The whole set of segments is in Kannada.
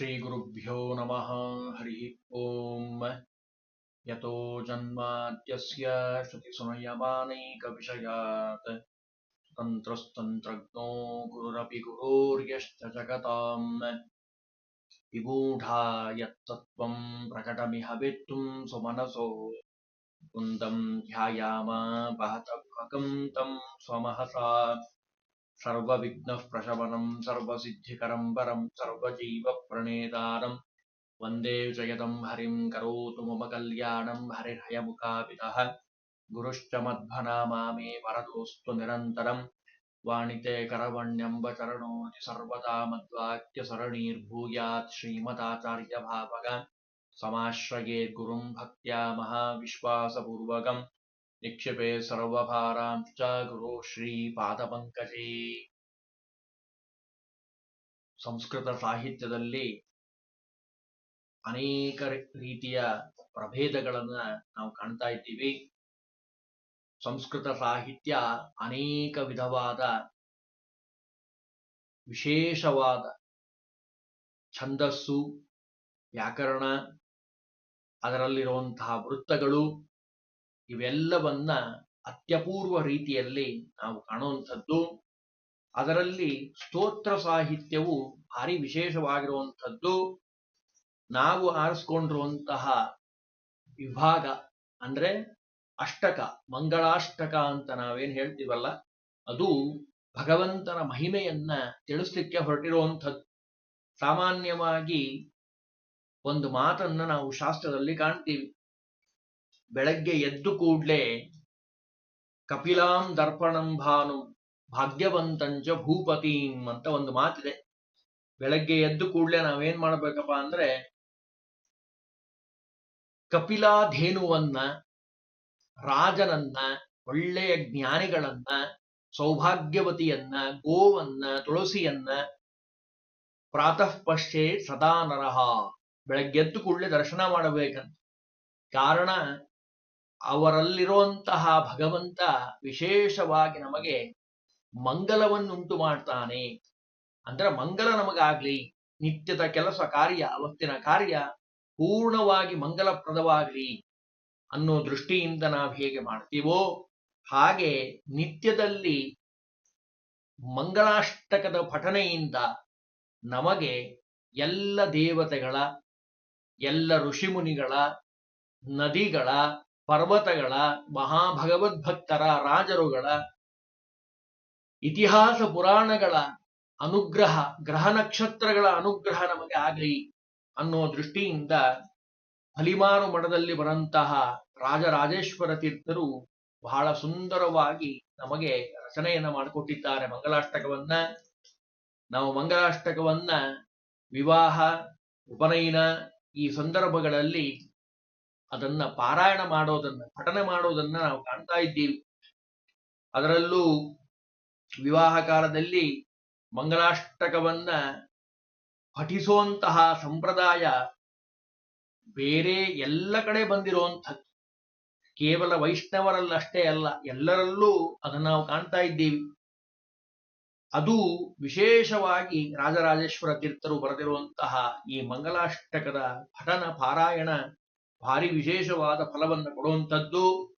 श्रीगुरुभ्यो नमः। हरिः ॐ यतो जन्माद्यस्य श्रुतिसुनयमानैकविषयात् तन्त्रस्तन्त्रज्ञो गुरुरपि गुरोर्यश्च जगताम्। विमूढा यत्तत्त्वं प्रकटमिह वेत्तुं सुमनसो कुन्दं ध्यायाम बहतभकं तं स्वमहसा। सर्वविघ्नः प्रशमनं सर्वसिद्धिकरं परं सर्वजीवप्रणेतारं वन्दे जयदं हरिं करोतु मम कल्याणं हरिर्हयमुखापितः गुरुश्च मध्वनामा मे वरदोऽस्तु निरन्तरं वाणिते करवण्यम्बचरणोति सर्वदा मद्वाक्यसरणीर्भूयात् श्रीमदाचार्यभावग। समाश्रयेद्गुरुं भक्त्या महाविश्वासपूर्वकम् निक्षिपे सर्वभारांश्च ಗುರು ಶ್ರೀಪಾದಪಂಕಜೇ ಸಂಸ್ಕೃತ ಸಾಹಿತ್ಯದಲ್ಲಿ ಅನೇಕ ರೀತಿಯ ಪ್ರಭೇದಗಳನ್ನ ನಾವು ಕಾಣ್ತಾ ಇದ್ದೀವಿ ಸಂಸ್ಕೃತ ಸಾಹಿತ್ಯ ಅನೇಕ ವಿಧವಾದ ವಿಶೇಷವಾದ ಛಂದಸ್ಸು ವ್ಯಾಕರಣ ಅದರಲ್ಲಿರುವಂತಹ ವೃತ್ತಗಳು ಇವೆಲ್ಲವನ್ನ ಅತ್ಯಪೂರ್ವ ರೀತಿಯಲ್ಲಿ ನಾವು ಕಾಣುವಂಥದ್ದು. ಅದರಲ್ಲಿ ಸ್ತೋತ್ರ ಸಾಹಿತ್ಯವು ಭಾರಿ ವಿಶೇಷವಾಗಿರುವಂಥದ್ದು. ನಾವು ಆರಿಸ್ಕೊಂಡಿರುವಂತಹ ವಿಭಾಗ ಅಂದ್ರೆ ಅಷ್ಟಕ, ಮಂಗಳಾಷ್ಟಕ ಅಂತ ನಾವೇನ್ ಹೇಳ್ತೀವಲ್ಲ, ಅದು ಭಗವಂತನ ಮಹಿಮೆಯನ್ನ ತಿಳಿಸ್ಲಿಕ್ಕೆ ಹೊರಟಿರುವಂಥದ್ದು. ಸಾಮಾನ್ಯವಾಗಿ ಒಂದು ಮಾತನ್ನ ನಾವು ಶಾಸ್ತ್ರದಲ್ಲಿ ಕಾಣ್ತೀವಿ. ಬೆಳಗ್ಗೆ ಎದ್ದು ಕೂಡ್ಲೆ ಕಪಿಲಾಂ ದರ್ಪಣಂ ಭಾನು ಭಾಗ್ಯವಂತಂಚ ಭೂಪತೀಂ ಅಂತ ಒಂದು ಮಾತಿದೆ. ಬೆಳಗ್ಗೆ ಎದ್ದು ಕೂಡ್ಲೆ ನಾವೇನ್ ಮಾಡ್ಬೇಕಪ್ಪ ಅಂದ್ರೆ ಕಪಿಲಾಧೇನುವನ್ನ, ರಾಜನನ್ನ, ಒಳ್ಳೆಯ ಜ್ಞಾನಿಗಳನ್ನ, ಸೌಭಾಗ್ಯವತಿಯನ್ನ, ಗೋವನ್ನ, ತುಳಸಿಯನ್ನ ಪ್ರಾತಃ ಪಶ್ಯೆ ಸದಾ ನರಹ ಬೆಳಗ್ಗೆದ್ದು ಕೂಡಲೇ ದರ್ಶನ ಮಾಡಬೇಕಂತ. ಕಾರಣ ಅವರಲ್ಲಿರುವಂತಹ ಭಗವಂತ ವಿಶೇಷವಾಗಿ ನಮಗೆ ಮಂಗಲವನ್ನುಂಟು ಮಾಡ್ತಾನೆ. ಅಂದ್ರೆ ಮಂಗಲ ನಮಗಾಗ್ಲಿ, ನಿತ್ಯದ ಕೆಲಸ ಕಾರ್ಯ, ಅವತ್ತಿನ ಕಾರ್ಯ ಪೂರ್ಣವಾಗಿ ಮಂಗಲಪ್ರದವಾಗಲಿ ಅನ್ನೋ ದೃಷ್ಟಿಯಿಂದ ನಾವು ಹೇಗೆ ಮಾಡ್ತೀವೋ ಹಾಗೆ ನಿತ್ಯದಲ್ಲಿ ಮಂಗಳಾಷ್ಟಕದ ಪಠನೆಯಿಂದ ನಮಗೆ ಎಲ್ಲ ದೇವತೆಗಳ, ಎಲ್ಲ ಋಷಿಮುನಿಗಳ, ನದಿಗಳ ಪರ್ವತಗಳ ಮಹಾಭಗವದ್ಭಕ್ತರ ರಾಜರುಗಳ ಇತಿಹಾಸ ಪುರಾಣಗಳ ಅನುಗ್ರಹ, ಗ್ರಹ ನಕ್ಷತ್ರಗಳ ಅನುಗ್ರಹ ನಮಗೆ ಆಗಲಿ ಅನ್ನೋ ದೃಷ್ಟಿಯಿಂದ ಹಲಿಮಾರು ಮಠದಲ್ಲಿ ಬರಂತಹ ರಾಜರಾಜೇಶ್ವರ ತೀರ್ಥರು ಬಹಳ ಸುಂದರವಾಗಿ ನಮಗೆ ರಚನೆಯನ್ನ ಮಾಡಿಕೊಟ್ಟಿದ್ದಾರೆ. ಮಂಗಲಾಷ್ಟಕವನ್ನ ನಾವು ಮಂಗಲಾಷ್ಟಕವನ್ನ ವಿವಾಹ, ಉಪನಯನ ಈ ಸಂದರ್ಭಗಳಲ್ಲಿ ಅದನ್ನ ಪಾರಾಯಣ ಮಾಡೋದನ್ನ, ಪಠನೆ ಮಾಡೋದನ್ನ ನಾವು ಕಾಣ್ತಾ ಇದ್ದೀವಿ. ಅದರಲ್ಲೂ ವಿವಾಹ ಕಾಲದಲ್ಲಿ ಮಂಗಲಾಷ್ಟಕವನ್ನ ಪಠಿಸುವಂತಹ ಸಂಪ್ರದಾಯ ಬೇರೆ ಎಲ್ಲ ಕಡೆ ಬಂದಿರುವಂಥದ್ದು ಕೇವಲ ವೈಷ್ಣವರಲ್ಲಷ್ಟೇ ಅಲ್ಲ, ಎಲ್ಲರಲ್ಲೂ ಅದನ್ನು ನಾವು ಕಾಣ್ತಾ ಇದ್ದೀವಿ. ಅದು ವಿಶೇಷವಾಗಿ ರಾಜರಾಜೇಶ್ವರ ತೀರ್ಥರು ಬರೆದಿರುವಂತಹ ಈ ಮಂಗಲಾಷ್ಟಕದ ಪಠನ ಪಾರಾಯಣ ಭಾರಿ ವಿಶೇಷವಾದ ಫಲವನ್ನು ಕೊಡುವಂಥದ್ದು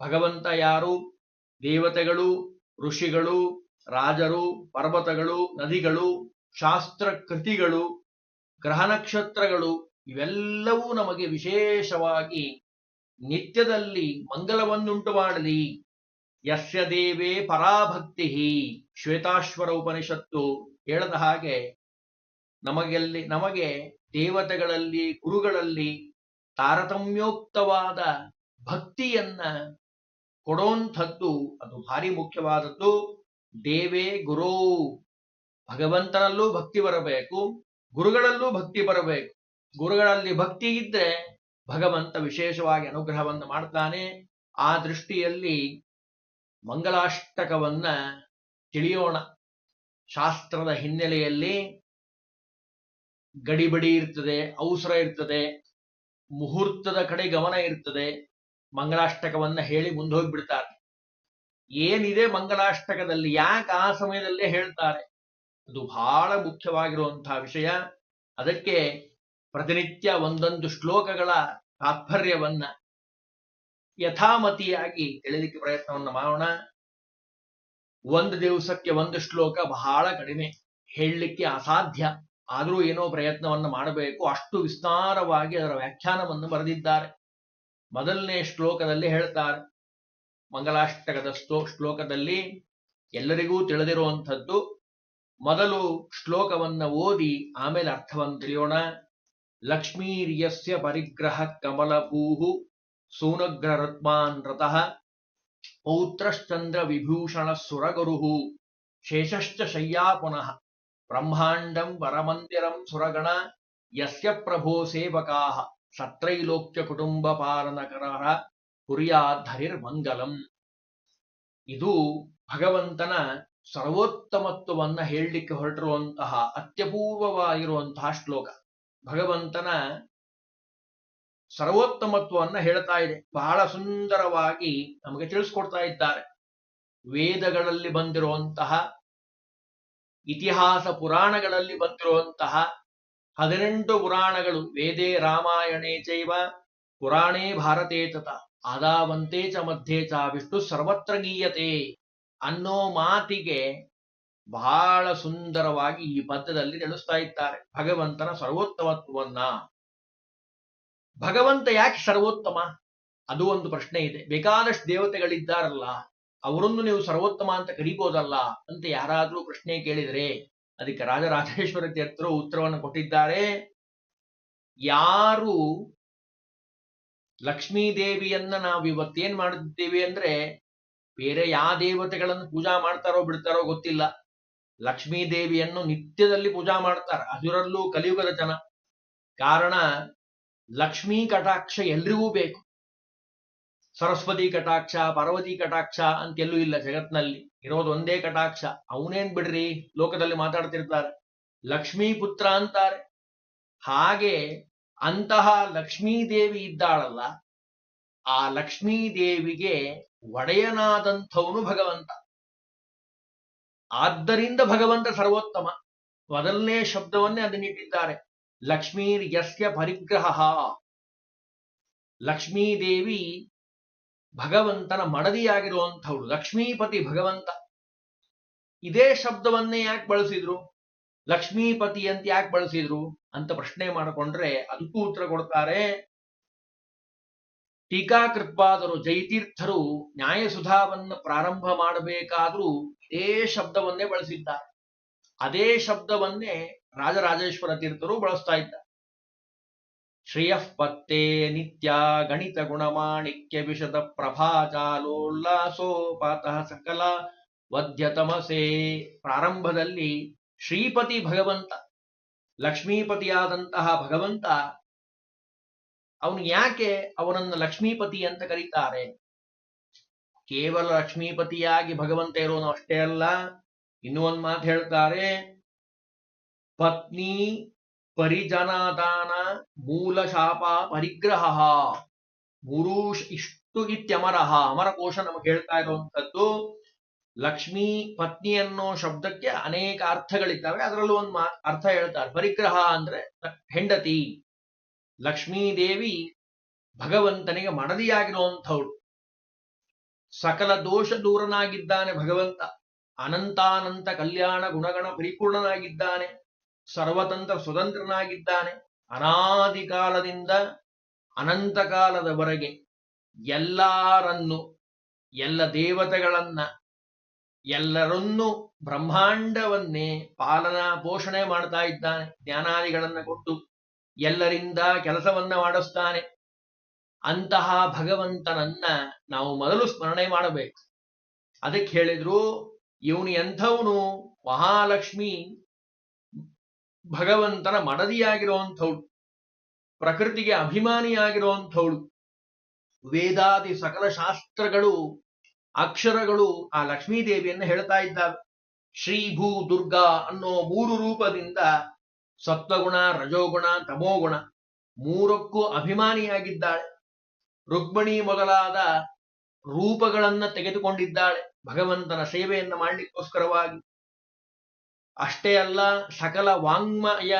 ಭಗವಂತ ಯಾರು? ದೇವತೆಗಳು, ಋಷಿಗಳು, ರಾಜರು, ಪರ್ವತಗಳು, ನದಿಗಳು ಶಾಸ್ತ್ರ ಕೃತಿಗಳು ಗ್ರಹ ನಕ್ಷತ್ರಗಳು, ಇವೆಲ್ಲವೂ ನಮಗೆ ವಿಶೇಷವಾಗಿ ನಿತ್ಯದಲ್ಲಿ ಮಂಗಲವನ್ನುಂಟು ಮಾಡಲಿ ಯಸ್ಯ ದೇವೇ ಪರಾಭಕ್ತಿ. ಶ್ವೇತಾಶ್ವರ ಉಪನಿಷತ್ತು ಹೇಳದ ಹಾಗೆ ನಮಗೆಲ್ಲಿ, ನಮಗೆ ದೇವತೆಗಳಲ್ಲಿ, ಗುರುಗಳಲ್ಲಿ ತಾರತಮ್ಯೋಕ್ತವಾದ ಭಕ್ತಿಯನ್ನ ಕೊಡೋಂಥದ್ದು, ಅದು ಭಾರಿ ಮುಖ್ಯವಾದದ್ದು. ದೇವೇ ಗುರು. ಭಗವಂತನಲ್ಲೂ ಭಕ್ತಿ ಬರಬೇಕು, ಗುರುಗಳಲ್ಲೂ ಭಕ್ತಿ ಬರಬೇಕು. ಗುರುಗಳಲ್ಲಿ ಭಕ್ತಿ ಇದ್ರೆ ಭಗವಂತ ವಿಶೇಷವಾಗಿ ಅನುಗ್ರಹವನ್ನು ಮಾಡ್ತಾನೆ. ಆ ದೃಷ್ಟಿಯಲ್ಲಿ ಮಂಗಲಾಷ್ಟಕವನ್ನ ತಿಳಿಯೋಣ. ಶಾಸ್ತ್ರದ ಹಿನ್ನೆಲೆಯಲ್ಲಿ ಗಡಿಬಡಿ ಇರ್ತದೆ, ಅವಸರ ಇರ್ತದೆ ಮುಹೂರ್ತದ ಕಡೆ ಗಮನ ಇರ್ತದೆ. ಮಂಗಲಾಷ್ಟಕವನ್ನ ಹೇಳಿ ಮುಂದೋಗ್ಬಿಡ್ತಾರೆ. ಏನಿದೆ ಮಂಗಲಾಷ್ಟಕದಲ್ಲಿ ಯಾಕೆ ಆ ಸಮಯದಲ್ಲೇ ಹೇಳ್ತಾರೆ? ಅದು ಬಹಳ ಮುಖ್ಯವಾಗಿರುವಂತಹ ವಿಷಯ. ಅದಕ್ಕೆ ಪ್ರತಿನಿತ್ಯ ಒಂದೊಂದು ಶ್ಲೋಕಗಳ ತಾತ್ಪರ್ಯವನ್ನ ಯಥಾಮತಿಯಾಗಿ ತಿಳಿಲಿಕ್ಕೆ ಪ್ರಯತ್ನವನ್ನು ಮಾಡೋಣ. ಒಂದು ದಿವಸಕ್ಕೆ ಒಂದು ಶ್ಲೋಕ ಬಹಳ ಕಡಿಮೆ. ಹೇಳಲಿಕ್ಕೆ ಅಸಾಧ್ಯ. ಆದರೂ ಏನೋ ಪ್ರಯತ್ನವನ್ನು ಮಾಡಬೇಕು. ಅಷ್ಟು ವಿಸ್ತಾರವಾಗಿ ಅದರ ವ್ಯಾಖ್ಯಾನವನ್ನು ಬರೆದಿದ್ದಾರೆ. ಮೊದಲನೇ ಶ್ಲೋಕದಲ್ಲಿ ಹೇಳ್ತಾರೆ ಮಂಗಲಾಷ್ಟಕದ ಸ್ತೋ ಶ್ಲೋಕದಲ್ಲಿ ಎಲ್ಲರಿಗೂ ತಿಳಿದಿರುವಂಥದ್ದು, ಮೊದಲು ಶ್ಲೋಕವನ್ನ ಓದಿ ಆಮೇಲೆ ಅರ್ಥವನ್ನು ತಿಳಿಯೋಣ. ಲಕ್ಷ್ಮೀರ್ಯಸ್ಯ ಪರಿಗ್ರಹ ಕಮಲಭೂಹು ಸೂನಗ್ರರತ್ಮಾನ್ರತಃ ಪೌತ್ರಶ್ಚಂದ್ರ ವಿಭೂಷಣ ಸುರಗುರುಹು ಶೇಷಶ್ಚ ಶಯ್ಯಾ ಪುನಃ ಬ್ರಹ್ಮಾಂಡಂ ವರಮಂದಿರಂ ಸುರಗಣ ಯಸ್ಯ ಪ್ರಭೋ ಸೇವಕಾ ಸತ್ರೈಲೋಕ್ಯ ಕುಟುಂಬ ಪಾಲನಕರ ಮಂಗಲಂ ಇದು ಭಗವಂತನ ಸರ್ವೋತ್ತಮತ್ವವನ್ನ ಹೇಳಲಿಕ್ಕೆ ಹೊರಟಿರುವಂತಹ ಅತ್ಯಪೂರ್ವವಾಗಿರುವಂತಹ ಶ್ಲೋಕ. ಭಗವಂತನ ಸರ್ವೋತ್ತಮತ್ವವನ್ನ ಹೇಳ್ತಾ ಇದೆ. ಬಹಳ ಸುಂದರವಾಗಿ ನಮಗೆ ತಿಳಿಸ್ಕೊಡ್ತಾ ಇದ್ದಾರೆ. ವೇದಗಳಲ್ಲಿ ಬಂದಿರುವಂತಹ ಇತಿಹಾಸ ಪುರಾಣಗಳಲ್ಲಿ ಬಂದಿರುವಂತಹ ಹದಿನೆಂಟು ಪುರಾಣಗಳು ವೇದೇ ರಾಮಾಯಣೇ ಚೈವ ಪುರಾಣೇ ಭಾರತೇ ತತ ಆದಾವಂತೆ ಚ ಮಧ್ಯೆ ಚ ವಿಷ್ಣು ಸರ್ವತ್ರ ಗೀಯತೆ ಅನ್ನೋ ಮಾತಿಗೆ ಬಹಳ ಸುಂದರವಾಗಿ ಈ ಪದ್ಯದಲ್ಲಿ ತಿಳಿಸ್ತಾ ಇದ್ದಾರೆ. ಭಗವಂತನ ಸರ್ವೋತ್ತಮತ್ವವನ್ನ. ಭಗವಂತ ಯಾಕೆ ಸರ್ವೋತ್ತಮ? ಅದು ಒಂದು ಪ್ರಶ್ನೆ ಇದೆ. ಬೇಕಾದಷ್ಟು ದೇವತೆಗಳಿದ್ದಾರಲ್ಲ ಅವರನ್ನು ನೀವು ಸರ್ವೋತ್ತಮ ಅಂತ ಕರಿಬೋದಲ್ಲ ಅಂತ ಯಾರಾದರೂ ಪ್ರಶ್ನೆ ಕೇಳಿದರೆ ಅದಕ್ಕೆ ರಾಜರಾಜೇಶ್ವರ ತೀರ್ಥರು ಉತ್ತರವನ್ನು ಕೊಟ್ಟಿದ್ದಾರೆ. ಯಾರು ಲಕ್ಷ್ಮೀ ದೇವಿಯನ್ನ ನಾವು ಇವತ್ತೇನ್ ಮಾಡುತ್ತಿದ್ದೇವೆ ಅಂದ್ರೆ ಬೇರೆ ಯಾವ ದೇವತೆಗಳನ್ನು ಪೂಜಾ ಮಾಡ್ತಾರೋ ಬಿಡ್ತಾರೋ ಗೊತ್ತಿಲ್ಲ. ಲಕ್ಷ್ಮೀ ದೇವಿಯನ್ನು ನಿತ್ಯದಲ್ಲಿ ಪೂಜಾ ಮಾಡ್ತಾರೆ. ಅದರಲ್ಲೂ ಕಲಿಯುಗದ ಜನ. ಕಾರಣ ಲಕ್ಷ್ಮೀ ಕಟಾಕ್ಷ ಎಲ್ರಿಗೂ ಬೇಕು. ಸರಸ್ವತಿ ಕಟಾಕ್ಷ, ಪಾರ್ವತಿ ಕಟಾಕ್ಷ ಅಂತೆಲ್ಲೂ ಇಲ್ಲ ಜಗತ್ನಲ್ಲಿ. ಇರೋದು ಒಂದೇ ಕಟಾಕ್ಷ. ಅವನೇನ್ ಬಿಡ್ರಿ? ಲೋಕದಲ್ಲಿ ಮಾತಾಡ್ತಿರ್ತಾರೆ. ಲಕ್ಷ್ಮೀ ಪುತ್ರ ಅಂತಾರೆ. ಹಾಗೆ ಅಂತಹ ಲಕ್ಷ್ಮೀದೇವಿ ಇದ್ದಾಳಲ್ಲ, ಆ ಲಕ್ಷ್ಮೀದೇವಿಗೆ ಒಡೆಯನಾದಂಥವನು ಭಗವಂತ. ಆದ್ದರಿಂದ ಭಗವಂತ ಸರ್ವೋತ್ತಮ. ಮೊದಲನೇ ಶಬ್ದವನ್ನೇ ಅದನ್ನಿಟ್ಟಿದ್ದಾರೆ ಲಕ್ಷ್ಮೀರ್ ಯಸ್ಯ ಪರಿಗ್ರಹ. ಲಕ್ಷ್ಮೀ ದೇವಿ ಭಗವಂತನ ಮಡದಿಯಾಗಿರುವಂಥವ್ರು ಲಕ್ಷ್ಮೀಪತಿ ಭಗವಂತ. ಇದೇ ಶಬ್ದವನ್ನೇ ಯಾಕೆ ಬಳಸಿದ್ರು? ಲಕ್ಷ್ಮೀಪತಿ ಅಂತ ಯಾಕೆ ಬಳಸಿದ್ರು? ಅಂತ ಪ್ರಶ್ನೆ ಮಾಡಿಕೊಂಡ್ರೆ ಅದಕ್ಕೂ ಉತ್ತರ ಕೊಡ್ತಾರೆ, ಟೀಕಾಕೃತ್ಪಾದರು ಜೈತೀರ್ಥರು ನ್ಯಾಯಸುಧಾವನ್ನು ಪ್ರಾರಂಭ ಮಾಡಬೇಕಾದ್ರೂ ಇದೇ ಶಬ್ದವನ್ನೇ ಬಳಸಿದ್ದಾರೆ. ಅದೇ ಶಬ್ದವನ್ನೇ ರಾಜರಾಜೇಶ್ವರ ತೀರ್ಥರು ಬಳಸ್ತಾ ಇದ್ದಾರೆ. ಶ್ರೇಯಃ ಪತ್ತೆ ನಿತ್ಯ ಗಣಿತ ಗುಣಮಾಣಿಕ್ಯ ವಿಷದ ಪ್ರಭಾಚಾಲೋಲ್ಲಾಸೋಪಾತಃ ಸಕಲ ವಧ್ಯತಮಸೆ. ಪ್ರಾರಂಭದಲ್ಲಿ ಶ್ರೀಪತಿ ಭಗವಂತ, ಲಕ್ಷ್ಮೀಪತಿಯಾದಂತಹ ಭಗವಂತ, ಅವನು ಯಾಕೆ ಅವನನ್ನು ಲಕ್ಷ್ಮೀಪತಿ ಅಂತ ಕರೀತಾರೆ? ಕೇವಲ ಲಕ್ಷ್ಮೀಪತಿಯಾಗಿ ಭಗವಂತ ಇರೋನು ಅಷ್ಟೇ ಅಲ್ಲ, ಇನ್ನೂ ಒಂದು ಮಾತು ಹೇಳ್ತಾರೆ, ಪತ್ನಿ ಪರಿಜನಾದಾನ ಮೂಲ ಶಾಪ ಪರಿಗ್ರಹ. ಗುರು ಇಷ್ಟು ಇತ್ಯಮರಹ ಅಮರಕೋಶ ನಮಗೆ ಹೇಳ್ತಾ ಇರುವಂತದ್ದು ಲಕ್ಷ್ಮೀ ಪತ್ನಿ ಅನ್ನೋ ಶಬ್ದಕ್ಕೆ ಅನೇಕ ಅರ್ಥಗಳಿದ್ದಾವೆ. ಅದರಲ್ಲೂ ಒಂದು ಅರ್ಥ ಹೇಳ್ತಾರೆ. ಪರಿಗ್ರಹ ಅಂದ್ರೆ ಹೆಂಡತಿ. ಲಕ್ಷ್ಮೀದೇವಿ ಭಗವಂತನಿಗೆ ಮಡದಿಯಾಗಿರುವಂಥವಳು ಸಕಲ ದೋಷ ದೂರನಾಗಿದ್ದಾನೆ ಭಗವಂತ. ಅನಂತಾನಂತ ಕಲ್ಯಾಣ ಗುಣಗಣ ಪರಿಪೂರ್ಣನಾಗಿದ್ದಾನೆ. ಸರ್ವತಂತ್ರ ಸ್ವತಂತ್ರನಾಗಿದ್ದಾನೆ. ಅನಾದಿ ಕಾಲದಿಂದ ಅನಂತ ಕಾಲದವರೆಗೆ ಎಲ್ಲರನ್ನು, ಎಲ್ಲ ದೇವತೆಗಳನ್ನ, ಎಲ್ಲರನ್ನೂ ಬ್ರಹ್ಮಾಂಡವನ್ನೇ ಪಾಲನಾ ಪೋಷಣೆ ಮಾಡ್ತಾ ಇದ್ದಾನೆ. ಜ್ಞಾನಾದಿಗಳನ್ನ ಕೊಟ್ಟು ಎಲ್ಲರಿಂದ ಕೆಲಸವನ್ನ ಮಾಡಿಸ್ತಾನೆ. ಅಂತಹ ಭಗವಂತನನ್ನ ನಾವು ಮೊದಲು ಸ್ಮರಣೆ ಮಾಡಬೇಕು. ಅದಕ್ಕೆ ಹೇಳಿದ್ರು, ಇವನು ಎಂಥವನು? ಮಹಾಲಕ್ಷ್ಮಿ ಭಗವಂತನ ಮಡದಿಯಾಗಿರುವಂಥವಳು, ಪ್ರಕೃತಿಗೆ ಅಭಿಮಾನಿಯಾಗಿರುವಂಥವಳು, ವೇದಾದಿ ಸಕಲ ಶಾಸ್ತ್ರಗಳು, ಅಕ್ಷರಗಳು ಆ ಲಕ್ಷ್ಮೀ ದೇವಿಯನ್ನು ಹೇಳ್ತಾ ಇದ್ದಾವೆ. ಶ್ರೀ ಭೂ ದುರ್ಗಾ ಅನ್ನೋ ಮೂರು ರೂಪದಿಂದ ಸತ್ವಗುಣ ರಜೋಗುಣ, ತಮೋಗುಣ ಮೂರಕ್ಕೂ ಅಭಿಮಾನಿಯಾಗಿದ್ದಾಳೆ. ರುಕ್ಮಿಣಿ ಮೊದಲಾದ ರೂಪಗಳನ್ನ ತೆಗೆದುಕೊಂಡಿದ್ದಾಳೆ ಭಗವಂತನ ಸೇವೆಯನ್ನು ಮಾಡಲಿಕ್ಕೋಸ್ಕರವಾಗಿ. ಅಷ್ಟೇ ಅಲ್ಲ ಸಕಲ ವಾಂಗ್ಮಯ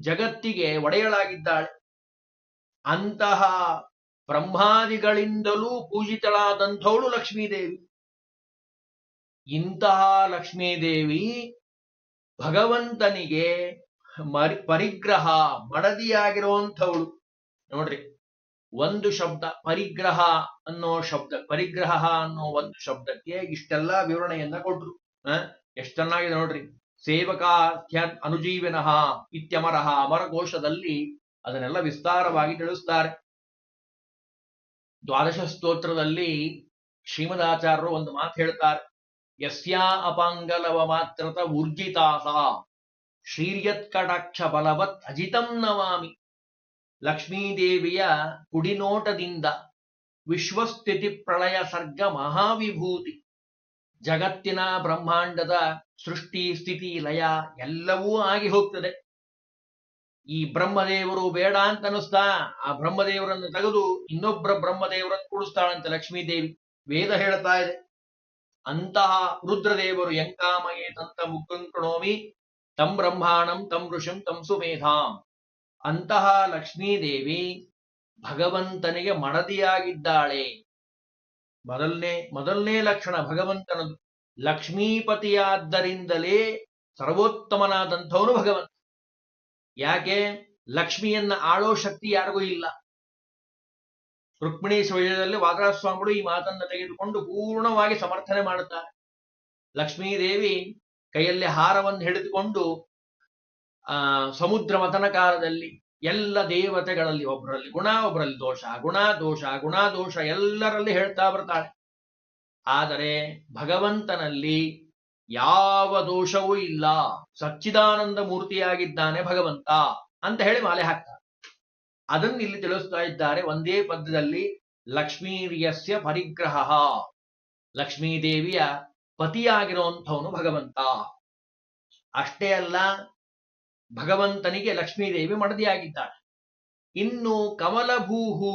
ಜಗತ್ತಿಗೆ ಒಡೆಯಳಾಗಿದ್ದಾಳೆ. ಅಂತಹ ಬ್ರಹ್ಮಾದಿಗಳಿಂದಲೂ ಪೂಜಿತಳಾದಂಥವಳು ಲಕ್ಷ್ಮೀದೇವಿ. ಇಂತಹ ಲಕ್ಷ್ಮೀದೇವಿ ಭಗವಂತನಿಗೆ ಮರಿ, ಪರಿಗ್ರಹ ಮಡದಿಯಾಗಿರುವಂಥವಳು. ನೋಡ್ರಿ, ಒಂದು ಶಬ್ದ, ಪರಿಗ್ರಹ ಅನ್ನೋ ಶಬ್ದ, ಪರಿಗ್ರಹ ಅನ್ನೋ ಒಂದು ಶಬ್ದಕ್ಕೆ ಇಷ್ಟೆಲ್ಲ ವಿವರಣೆಯನ್ನ ಕೊಟ್ರು. ಹ? ಎಷ್ಟು ಚೆನ್ನಾಗಿದೆ ನೋಡ್ರಿ. ಸೇವಕಾಖ್ಯ ಅನುಜೀವಿನಃ ಇತ್ಯಮರಹ ಅಮರಕೋಶದಲ್ಲಿ ಅದನ್ನೆಲ್ಲ ವಿಸ್ತಾರವಾಗಿ ತಿಳಿಸ್ತಾರೆ. ದ್ವಾದಶ ಸ್ತೋತ್ರದಲ್ಲಿ ಶ್ರೀಮದಾಚಾರ್ಯರು ಒಂದು ಮಾತು ಹೇಳ್ತಾರೆ. ಯಸ್ಯಾ ಅಪಾಂಗಲವ ಮಾತ್ರತ ಊರ್ಜಿತಾಸ ಶ್ರೀರ್ಯತ್ಕಟಾಕ್ಷ ಬಲವತ್ ಅಜಿತಂ ನವಾಮಿ ಲಕ್ಷ್ಮೀದೇವಿಯ ಕುಡಿನೋಟದಿಂದ ವಿಶ್ವಸ್ಥಿತಿ ಪ್ರಳಯ ಸರ್ಗ ಮಹಾವಿಭೂತಿ. ಜಗತ್ತಿನ ಬ್ರಹ್ಮಾಂಡದ ಸೃಷ್ಟಿ, ಸ್ಥಿತಿ, ಲಯ ಎಲ್ಲವೂ ಆಗಿ ಹೋಗ್ತದೆ. ಈ ಬ್ರಹ್ಮದೇವರು ಬೇಡ ಅಂತ ಅನಿಸ್ತಾ ಆ ಬ್ರಹ್ಮದೇವರನ್ನು ತೆಗೆದು ಇನ್ನೊಬ್ಬರ ಬ್ರಹ್ಮದೇವರನ್ನು ಕೂಡಿಸ್ತಾಳಂತೆ ಲಕ್ಷ್ಮೀದೇವಿ. ವೇದ ಹೇಳ್ತಾ ಇದೆ, ಅಂತಹ ರುದ್ರದೇವರು ಯಂಕಾಮಯೇ ತಂತ ಮುಕ್ಕಂಕಣೋಮಿ ತಂ ಬ್ರಹ್ಮಾಣಂ, ತಂ ಋಷಂ, ತಂ ಸುಮೇಧಾಂ. ಅಂತಹ ಲಕ್ಷ್ಮೀದೇವಿ ಭಗವಂತನಿಗೆ ಮಡದಿಯಾಗಿದ್ದಾಳೆ. ಮೊದಲನೇ ಮೊದಲನೇ ಲಕ್ಷಣ ಭಗವಂತನದು. ಲಕ್ಷ್ಮೀಪತಿಯಾದ್ದರಿಂದಲೇ ಸರ್ವೋತ್ತಮನಾದಂಥವನು ಭಗವಂತ ಯಾಕೆ? ಲಕ್ಷ್ಮಿಯನ್ನ ಆಳೋ ಶಕ್ತಿ ಯಾರಿಗೂ ಇಲ್ಲ. ರುಕ್ಮಿಣಿ ಸ್ವಯದಲ್ಲಿ ವಾದರಾಜ ಸ್ವಾಮಿಗಳು ಈ ಮಾತನ್ನ ತೆಗೆದುಕೊಂಡು ಪೂರ್ಣವಾಗಿ ಸಮರ್ಥನೆ ಮಾಡುತ್ತಾರೆ. ಲಕ್ಷ್ಮೀದೇವಿ ಕೈಯಲ್ಲಿ ಹಾರವನ್ನು ಹಿಡಿದುಕೊಂಡು, ಆ, ಸಮುದ್ರ ಮತನ ಕಾಲದಲ್ಲಿ ಎಲ್ಲ ದೇವತೆಗಳಲ್ಲಿ ಒಬ್ಬರಲ್ಲಿ ಗುಣ ಒಬ್ಬರಲ್ಲಿ ದೋಷ, ಗುಣ ದೋಷ ಗುಣ ದೋಷ ಎಲ್ಲರಲ್ಲಿ ಹೇಳ್ತಾ ಬರ್ತಾಳೆ. ಆದರೆ ಭಗವಂತನಲ್ಲಿ ಯಾವ ದೋಷವೂ ಇಲ್ಲ. ಸಚ್ಚಿದಾನಂದ ಮೂರ್ತಿಯಾಗಿದ್ದಾನೆ ಭಗವಂತ ಅಂತ ಹೇಳಿ ಮಾಲೆ ಹಾಕ್ತಾರೆ. ಅದನ್ನು ಇಲ್ಲಿ ತಿಳಿಸ್ತಾ ಇದ್ದಾರೆ. ಒಂದೇ ಪದ್ಯದಲ್ಲಿ ಲಕ್ಷ್ಮೀರ್ಯಸ್ಯ ಪರಿಗ್ರಹ. ಲಕ್ಷ್ಮೀದೇವಿಯ ಪತಿಯಾಗಿರುವಂಥವನು ಭಗವಂತ. ಅಷ್ಟೇ ಅಲ್ಲ, ಭಗವಂತನಿಗೆ ಲಕ್ಷ್ಮೀದೇವಿ ಮಡದಿಯಾಗಿದ್ದಾಳೆ. ಇನ್ನು ಕಮಲಭೂಹು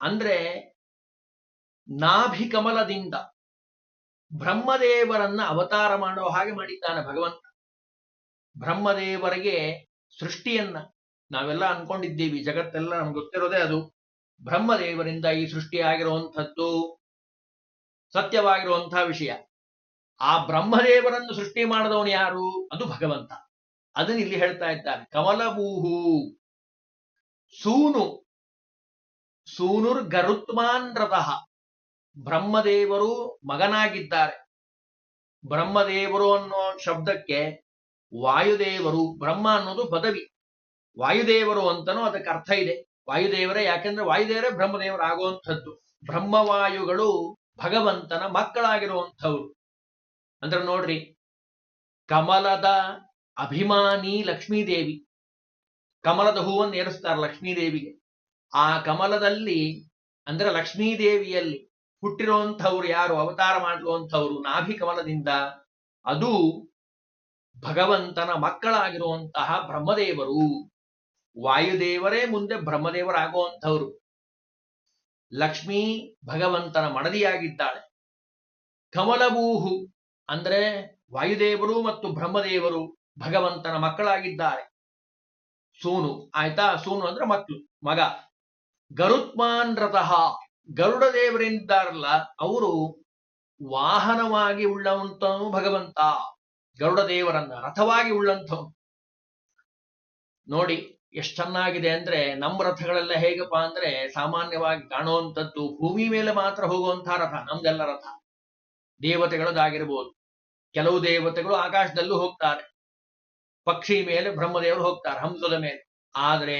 ಅಂದ್ರೆ ನಾಭಿ ಕಮಲದಿಂದ ಬ್ರಹ್ಮದೇವರನ್ನ ಅವತಾರ ಮಾಡೋ ಹಾಗೆ ಮಾಡಿದ್ದಾನೆ ಭಗವಂತ. ಬ್ರಹ್ಮದೇವರಿಗೆ ಸೃಷ್ಟಿಯನ್ನ ನಾವೆಲ್ಲ ಅನ್ಕೊಂಡಿದ್ದೀವಿ, ಜಗತ್ತೆಲ್ಲ ನಮ್ಗೆ ಗೊತ್ತಿರೋದೇ ಅದು. ಬ್ರಹ್ಮದೇವರಿಂದ ಈ ಸೃಷ್ಟಿಯಾಗಿರುವಂಥದ್ದು ಸತ್ಯವಾಗಿರುವಂತಹ ವಿಷಯ. ಆ ಬ್ರಹ್ಮದೇವರನ್ನು ಸೃಷ್ಟಿ ಮಾಡಿದವನು ಯಾರು? ಅದು ಭಗವಂತ. ಅದನ್ನ ಇಲ್ಲಿ ಹೇಳ್ತಾ ಇದ್ದಾರೆ ಕಮಲಭೂಹು, ಸೂನು. ಸೂನುರ್ ಗರುತ್ಮಾನ್ ರಥಃ ಬ್ರಹ್ಮದೇವರು ಮಗನಾಗಿದ್ದಾರೆ. ಬ್ರಹ್ಮದೇವರು ಅನ್ನೋ ಶಬ್ದಕ್ಕೆ ವಾಯುದೇವರು, ಬ್ರಹ್ಮ ಅನ್ನೋದು ಪದವಿ. ವಾಯುದೇವರು ಅಂತನೂ ಅದಕ್ಕೆ ಅರ್ಥ ಇದೆ. ವಾಯುದೇವರೇ ಯಾಕೆಂದ್ರೆ ವಾಯುದೇವರೇ ಬ್ರಹ್ಮದೇವರಾಗುವಂಥದ್ದು ಬ್ರಹ್ಮವಾಯುಗಳು ಭಗವಂತನ ಮಕ್ಕಳಾಗಿರುವಂಥವ್ರು. ಅಂದ್ರೆ ನೋಡ್ರಿ, ಕಮಲದ ಅಭಿಮಾನಿ ಲಕ್ಷ್ಮೀದೇವಿ. ಕಮಲದ ಹೂವನ್ನು ಏರಿಸ್ತಾರೆ ಲಕ್ಷ್ಮೀದೇವಿಗೆ. ಆ ಕಮಲದಲ್ಲಿ, ಅಂದ್ರೆ ಲಕ್ಷ್ಮೀದೇವಿಯಲ್ಲಿ ಹುಟ್ಟಿರುವಂಥವ್ರು ಯಾರು, ಅವತಾರ ಮಾಡಿರುವಂಥವ್ರು ನಾಭಿ ಕಮಲದಿಂದ ಅದು ಭಗವಂತನ ಮಕ್ಕಳಾಗಿರುವಂತಹ ಬ್ರಹ್ಮದೇವರು. ವಾಯುದೇವರೇ ಮುಂದೆ ಬ್ರಹ್ಮದೇವರಾಗುವಂಥವ್ರು. ಲಕ್ಷ್ಮೀ ಭಗವಂತನ ಮಡದಿಯಾಗಿದ್ದಾಳೆ. ಕಮಲಭೂಹು ಅಂದ್ರೆ ವಾಯುದೇವರು ಮತ್ತು ಬ್ರಹ್ಮದೇವರು ಭಗವಂತನ ಮಕ್ಕಳಾಗಿದ್ದಾರೆ. ಸೂನು, ಆಯ್ತಾ? ಸೂನು ಅಂದ್ರೆ ಮಕ್ಕಳು, ಮಗ. ಗರುತ್ಮಾನ್ ರಥಃ ಗರುಡ ದೇವರೇನಿದ್ದಾರಲ್ಲ ಅವರು ವಾಹನವಾಗಿ ಉಳ್ಳವಂತನು ಭಗವಂತ ಗರುಡ ದೇವರನ್ನ ರಥವಾಗಿ ಉಳ್ಳಂಥವನು. ನೋಡಿ, ಎಷ್ಟು ಚೆನ್ನಾಗಿದೆ ಅಂದ್ರೆ ನಮ್ಮ ರಥಗಳೆಲ್ಲ ಹೇಗಪ್ಪ ಅಂದ್ರೆ ಸಾಮಾನ್ಯವಾಗಿ ಕಾಣುವಂಥದ್ದು ಭೂಮಿ ಮೇಲೆ ಮಾತ್ರ ಹೋಗುವಂತಹ ರಥ, ನಮ್ದೆಲ್ಲ ರಥ. ದೇವತೆಗಳದಾಗಿರ್ಬೋದು ಕೆಲವು ದೇವತೆಗಳು ಆಕಾಶದಲ್ಲೂ ಹೋಗ್ತಾರೆ. ಪಕ್ಷಿ ಮೇಲೆ ಬ್ರಹ್ಮದೇವರು ಹೋಗ್ತಾರೆ ಹಂಸದ ಮೇಲೆ. ಆದ್ರೆ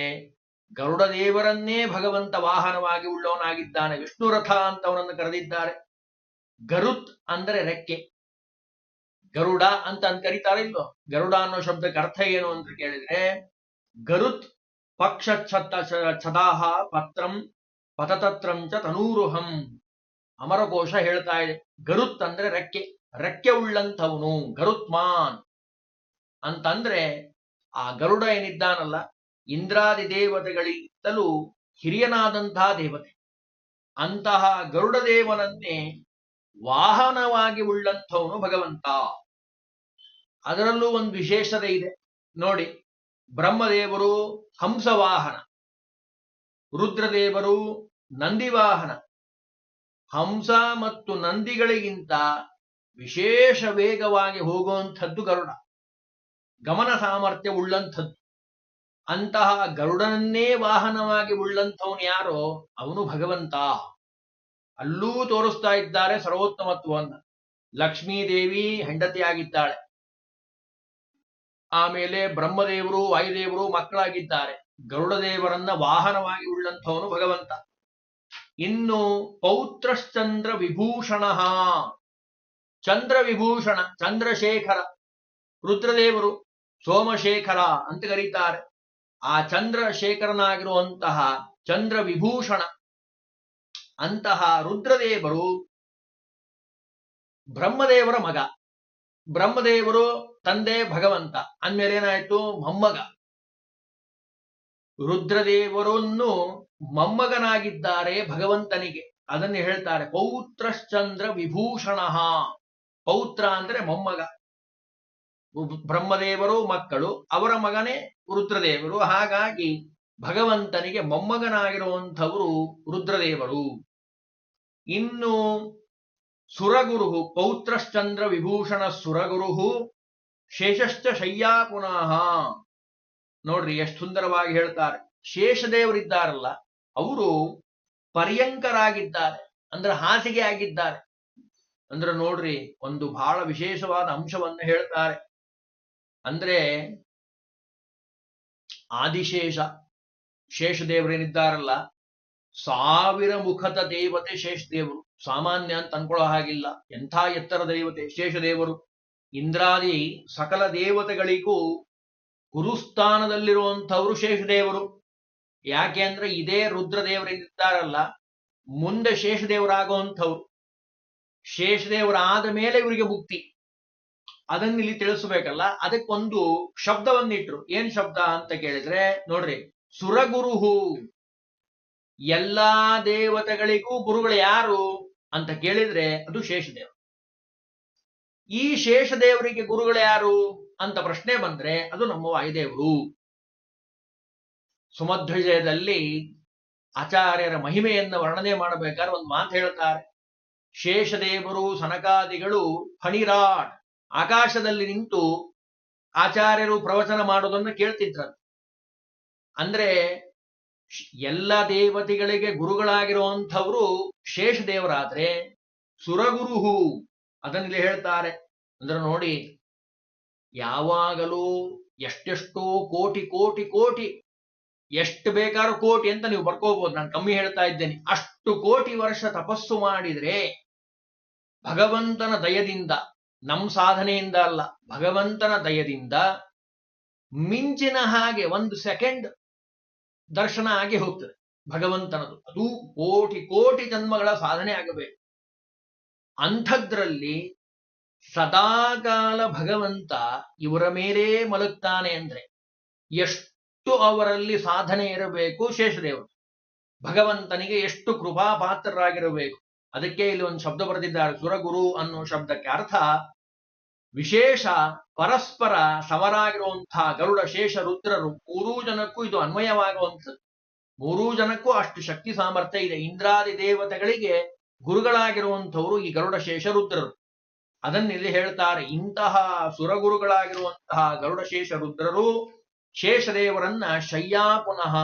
ಗರುಡ ದೇವರನ್ನೇ ಭಗವಂತ ವಾಹನವಾಗಿ ಉಳ್ಳವನಾಗಿದ್ದಾನೆ. ವಿಷ್ಣು ರಥ ಅಂತ ಅವನನ್ನು ಕರೆದಿದ್ದಾರೆ. ಗರುತ್ ಅಂದ್ರೆ ರೆಕ್ಕೆ. ಗರುಡ ಅಂತ ಅಂತ ಕರೀತಾರೆ ಇಲ್ವೋ? ಗರುಡ ಅನ್ನೋ ಶಬ್ದಕ್ಕೆ ಅರ್ಥ ಏನು ಅಂತ ಕೇಳಿದ್ರೆ, ಗರುತ್ ಪಕ್ಷ ಛತ್ತ ಛದಾಹ ಪತ್ರಂ ಪತತತ್ರಂ ಚ ತನೂರುಹಂ ಅಮರಕೋಶ ಹೇಳ್ತಾ ಇದೆ. ಗರುತ್ ಅಂದ್ರೆ ರೆಕ್ಕೆ. ರೆಕ್ಕೆ ಉಳ್ಳಂಥವನು. ಗರುತ್ಮಾನ್ ಅಂತಂದ್ರೆ ಆ ಗರುಡ ಏನಿದ್ದಾನಲ್ಲ ಇಂದ್ರಾದಿ ದೇವತೆಗಳಿಗಿಂತಲೂ ಹಿರಿಯನಾದಂತಹ ದೇವತೆ. ಅಂತಹ ಗರುಡ ದೇವನನ್ನೇ ವಾಹನವಾಗಿ ಉಳ್ಳಂಥವನು ಭಗವಂತ. ಅದರಲ್ಲೂ ಒಂದು ವಿಶೇಷತೆ ಇದೆ. ನೋಡಿ, ಬ್ರಹ್ಮದೇವರು ಹಂಸವಾಹನ, ರುದ್ರದೇವರು ನಂದಿವಾಹನ. ಹಂಸ ಮತ್ತು ನಂದಿಗಳಿಗಿಂತ ವಿಶೇಷ ವೇಗವಾಗಿ ಹೋಗುವಂಥದ್ದು ಗರುಡ. ಗಮನ ಸಾಮರ್ಥ್ಯ ಉಳ್ಳಂಥದ್ದು. ಅಂತಹ ಗರುಡನನ್ನೇ ವಾಹನವಾಗಿ ಉಳ್ಳಂಥವನು ಯಾರೋ? ಅವನು ಭಗವಂತ. ಅಲ್ಲೂ ತೋರಿಸ್ತಾ ಇದ್ದಾರೆ ಸರ್ವೋತ್ತಮತ್ವವನ್ನ. ಲಕ್ಷ್ಮೀದೇವಿ ಹೆಂಡತಿಯಾಗಿದ್ದಾಳೆ. ಆಮೇಲೆ ಬ್ರಹ್ಮದೇವರು, ವಾಯುದೇವರು ಮಕ್ಕಳಾಗಿದ್ದಾರೆ. ಗರುಡದೇವರನ್ನ ವಾಹನವಾಗಿ ಉಳ್ಳಂಥವನು ಭಗವಂತ. ಇನ್ನು ಪೌತ್ರಶ್ಚಂದ್ರ ವಿಭೂಷಣ. ಚಂದ್ರ ವಿಭೂಷಣ ಚಂದ್ರಶೇಖರ, ರುದ್ರದೇವರು, ಸೋಮಶೇಖರ ಅಂತ ಕರೀತಾರೆ. ಆ ಚಂದ್ರಶೇಖರನಾಗಿರುವಂತಹ ಚಂದ್ರ ವಿಭೂಷಣ ಅಂತಹ ರುದ್ರದೇವರು ಬ್ರಹ್ಮದೇವರ ಮಗ. ಬ್ರಹ್ಮದೇವರು ತಂದೆ ಭಗವಂತ ಅಂದ್ಮೇಲೆ ಏನಾಯ್ತು ಮೊಮ್ಮಗ. ರುದ್ರದೇವರನ್ನು ಮೊಮ್ಮಗನಾಗಿದ್ದಾರೆ ಭಗವಂತನಿಗೆ. ಅದನ್ನು ಹೇಳ್ತಾರೆ, ಪೌತ್ರಶ್ಚಂದ್ರ ವಿಭೂಷಣ. ಪೌತ್ರ ಅಂದ್ರೆ ಮೊಮ್ಮಗ. ಬ್ರಹ್ಮದೇವರು ಮಕ್ಕಳು, ಅವರ ಮಗನೇ ರುದ್ರದೇವರು. ಹಾಗಾಗಿ ಭಗವಂತನಿಗೆ ಮೊಮ್ಮಗನಾಗಿರುವಂಥವರು ರುದ್ರದೇವರು. ಇನ್ನು ಸುರಗುರು ಪೌತ್ರಶ್ಚಂದ್ರ ವಿಭೂಷಣ ಸುರಗುರು ಶೇಷಶ್ಚ ಶಯ್ಯಾ ಪುನಃ. ನೋಡ್ರಿ ಎಷ್ಟು ಸುಂದರವಾಗಿ ಹೇಳ್ತಾರೆ. ಶೇಷದೇವರಿದ್ದಾರಲ್ಲ, ಅವರು ಪರ್ಯಂಕರಾಗಿದ್ದಾರೆ, ಅಂದ್ರೆ ಹಾಸಿಗೆ ಆಗಿದ್ದಾರೆ ಅಂದ್ರೆ ನೋಡ್ರಿ, ಒಂದು ಬಹಳ ವಿಶೇಷವಾದ ಅಂಶವನ್ನು ಹೇಳ್ತಾರೆ. ಅಂದ್ರೆ ಆದಿಶೇಷ, ಶೇಷದೇವರೇನಿದ್ದಾರಲ್ಲ, ಸಾವಿರ ಮುಖದ ದೇವತೆ ಶೇಷದೇವರು. ಸಾಮಾನ್ಯ ಅಂತ ಅನ್ಕೊಳ್ಳೋ ಹಾಗಿಲ್ಲ. ಎಂಥ ಎತ್ತರ ದೇವತೆ? ಶೇಷದೇವರು. ಇಂದ್ರಾದಿ ಸಕಲ ದೇವತೆಗಳಿಗೂ ಗುರುಸ್ಥಾನದಲ್ಲಿರುವಂಥವರು ಶೇಷದೇವರು. ಯಾಕೆ ಅಂದ್ರೆ ಇದೇ ರುದ್ರದೇವರೇನಿದ್ದಾರಲ್ಲ, ಮುಂದೆ ಶೇಷದೇವರಾಗುವಂಥವ್ರು. ಶೇಷದೇವರಾದ ಮೇಲೆ ಇವರಿಗೆ ಮುಕ್ತಿ. ಅದನ್ನ ಇಲ್ಲಿ ತಿಳಿಸ್ಬೇಕಲ್ಲ? ಅದಕ್ಕೊಂದು ಶಬ್ದವನ್ನಿಟ್ರು. ಏನ್ ಶಬ್ದ ಅಂತ ಕೇಳಿದ್ರೆ, ನೋಡ್ರಿ, ಸುರಗುರುಹು. ಎಲ್ಲಾ ದೇವತೆಗಳಿಗೂ ಗುರುಗಳು ಯಾರು ಅಂತ ಕೇಳಿದ್ರೆ ಅದು ಶೇಷದೇವ ಈ ಶೇಷದೇವರಿಗೆ ಗುರುಗಳು ಯಾರು ಅಂತ ಪ್ರಶ್ನೆ ಬಂದ್ರೆ, ಅದು ನಮ್ಮ ವಾಯುದೇವರು. ಸುಮಧ್ವಜಯದಲ್ಲಿ ಆಚಾರ್ಯರ ಮಹಿಮೆಯನ್ನ ವರ್ಣನೆ ಮಾಡಬೇಕಾದ್ರೆ ಒಂದು ಮಾತು ಹೇಳ್ತಾರೆ. ಶೇಷದೇವರು ಸನಕಾದಿಗಳು ಫಣಿರಾಟ್ ಆಕಾಶದಲ್ಲಿ ನಿಂತು ಆಚಾರ್ಯರು ಪ್ರವಚನ ಮಾಡೋದನ್ನ ಕೇಳ್ತಿದ್ರ ಅಂದ್ರೆ ಎಲ್ಲ ದೇವತೆಗಳಿಗೆ ಗುರುಗಳಾಗಿರುವಂಥವ್ರು ಶೇಷದೇವರಾದ್ರೆ ಸುರಗುರುಹು ಅದನ್ನಿಲ್ಲಿ ಹೇಳ್ತಾರೆ. ಅಂದ್ರೆ ನೋಡಿ, ಯಾವಾಗಲೂ ಎಷ್ಟೆಷ್ಟೋ ಕೋಟಿ ಕೋಟಿ ಕೋಟಿ, ಎಷ್ಟು ಬೇಕಾದ್ರೂ ಕೋಟಿ ಅಂತ ನೀವು ಬರ್ಕೋಬಹುದು ನಾನು ಕಮ್ಮಿ ಹೇಳ್ತಾ ಇದ್ದೇನೆ. ಅಷ್ಟು ಕೋಟಿ ವರ್ಷ ತಪಸ್ಸು ಮಾಡಿದ್ರೆ ಭಗವಂತನ ದಯದಿಂದ ನಮ್ ಸಾಧನೆಯಿಂದ ಅಲ್ಲ, ಭಗವಂತನ ದಯದಿಂದ ಮಿಂಚಿನ ಹಾಗೆ ಒಂದು ಸೆಕೆಂಡ್ ದರ್ಶನ ಆಗಿ ಹೋಗ್ತದೆ ಭಗವಂತನದು. ಅದು ಕೋಟಿ ಕೋಟಿ ಜನ್ಮಗಳ ಸಾಧನೆ ಆಗಬೇಕು. ಅಂಥದ್ರಲ್ಲಿ ಸದಾಕಾಲ ಭಗವಂತ ಇವರ ಮೇಲೇ ಮಲಗ್ತಾನೆ ಅಂದ್ರೆ ಎಷ್ಟು ಅವರಲ್ಲಿ ಸಾಧನೆ ಇರಬೇಕು ಶೇಷದೇವರು. ಭಗವಂತನಿಗೆ ಎಷ್ಟು ಕೃಪಾ ಪಾತ್ರರಾಗಿರಬೇಕು ಅದಕ್ಕೆ ಇಲ್ಲಿ ಒಂದು ಶಬ್ದ ಬರೆದಿದ್ದಾರೆ. ಸುರಗುರು ಅನ್ನೋ ಶಬ್ದಕ್ಕೆ ಅರ್ಥ ವಿಶೇಷ ಪರಸ್ಪರ ಸಮರಾಗಿರುವಂತಹ ಗರುಡ, ಶೇಷ, ರುದ್ರರು ಮೂರೂ ಜನಕ್ಕೂ ಇದು ಅನ್ವಯವಾಗುವಂಥದ್ದು. ಮೂರೂ ಜನಕ್ಕೂ ಅಷ್ಟು ಶಕ್ತಿ ಸಾಮರ್ಥ್ಯ ಇದೆ. ಇಂದ್ರಾದಿ ದೇವತೆಗಳಿಗೆ ಗುರುಗಳಾಗಿರುವಂಥವರು ಈ ಗರುಡ, ಶೇಷ, ರುದ್ರರು. ಅದನ್ನಿಲ್ಲಿ ಹೇಳ್ತಾರೆ. ಇಂತಹ ಸುರಗುರುಗಳಾಗಿರುವಂತಹ ಗರುಡ, ಶೇಷ, ರುದ್ರರು ಶೇಷದೇವರನ್ನ ಶಯ್ಯಾ ಪುನಃ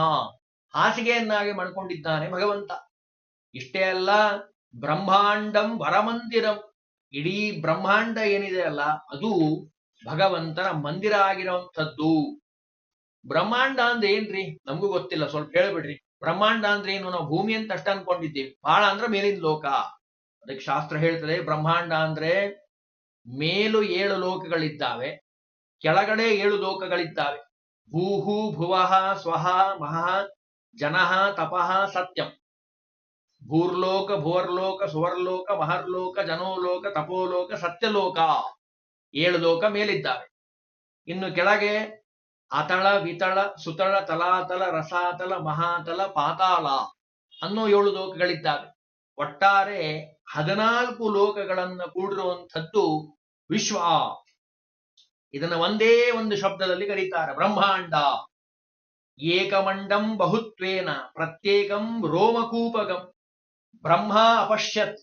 ಹಾಸಿಗೆಯನ್ನಾಗಿ ಮಾಡ್ಕೊಂಡಿದ್ದಾನೆ ಭಗವಂತ. ಇಷ್ಟೇ ಅಲ್ಲ ಬ್ರಹ್ಮಾಂಡಂ ವರಮಂದಿರಂ. ಇಡೀ ಬ್ರಹ್ಮಾಂಡ ಏನಿದೆ ಅಲ್ಲ, ಅದು ಭಗವಂತನ ಮಂದಿರ ಆಗಿರುವಂಥದ್ದು. ಬ್ರಹ್ಮಾಂಡ ಅಂದ್ರೆ ಏನ್ರಿ? ನಮಗೂ ಗೊತ್ತಿಲ್ಲ, ಸ್ವಲ್ಪ ಹೇಳ್ಬಿಡ್ರಿ. ಬ್ರಹ್ಮಾಂಡ ಅಂದ್ರೆ ಏನು? ನಾವು ಭೂಮಿ ಅಂತ ಅಷ್ಟ ಅನ್ಕೊಂಡಿದ್ದೀವಿ. ಬಹಳ ಅಂದ್ರೆ ಮೇಲಿನ ಲೋಕ. ಅದಕ್ಕೆ ಶಾಸ್ತ್ರ ಹೇಳ್ತದೆ, ಬ್ರಹ್ಮಾಂಡ ಅಂದ್ರೆ ಮೇಲು ಏಳು ಲೋಕಗಳಿದ್ದಾವೆ, ಕೆಳಗಡೆ ಏಳು ಲೋಕಗಳಿದ್ದಾವೆ. ಭೂಹು, ಭುವಃ ಸ್ವಹ ಮಹಃ, ಜನಃ, ತಪಃ, ಸತ್ಯಂ. ಭೂರ್ಲೋಕ, ಭುವರ್ಲೋಕ, ಸುವರ್ಲೋಕ, ಮಹರ್ಲೋಕ, ಜನೋಲೋಕ, ತಪೋಲೋಕ, ಸತ್ಯಲೋಕ ಏಳು ಲೋಕ ಮೇಲಿದ್ದಾವೆ. ಇನ್ನು ಕೆಳಗೆ ಅತಳ ವಿತಳ ಸುತಳ, ತಲಾತಲ, ರಸಾತಲ, ಮಹಾತಲ, ಪಾತಾಳ ಅನ್ನೋ ಏಳು ಲೋಕಗಳಿದ್ದಾವೆ. ಒಟ್ಟಾರೆ ಹದಿನಾಲ್ಕು ಲೋಕಗಳನ್ನ ಕೂಡಿರುವಂಥದ್ದು ವಿಶ್ವ. ಇದನ್ನ ಒಂದೇ ಒಂದು ಶಬ್ದದಲ್ಲಿ ಕರೀತಾರೆ. ಬ್ರಹ್ಮಾಂಡ. ಏಕಮಂಡಂ ಬಹುತ್ವೇನ ಪ್ರತ್ಯೇಕಂ ರೋಮಕೂಪಗಂ. ಬ್ರಹ್ಮ ಅಪಶ್ಯತ್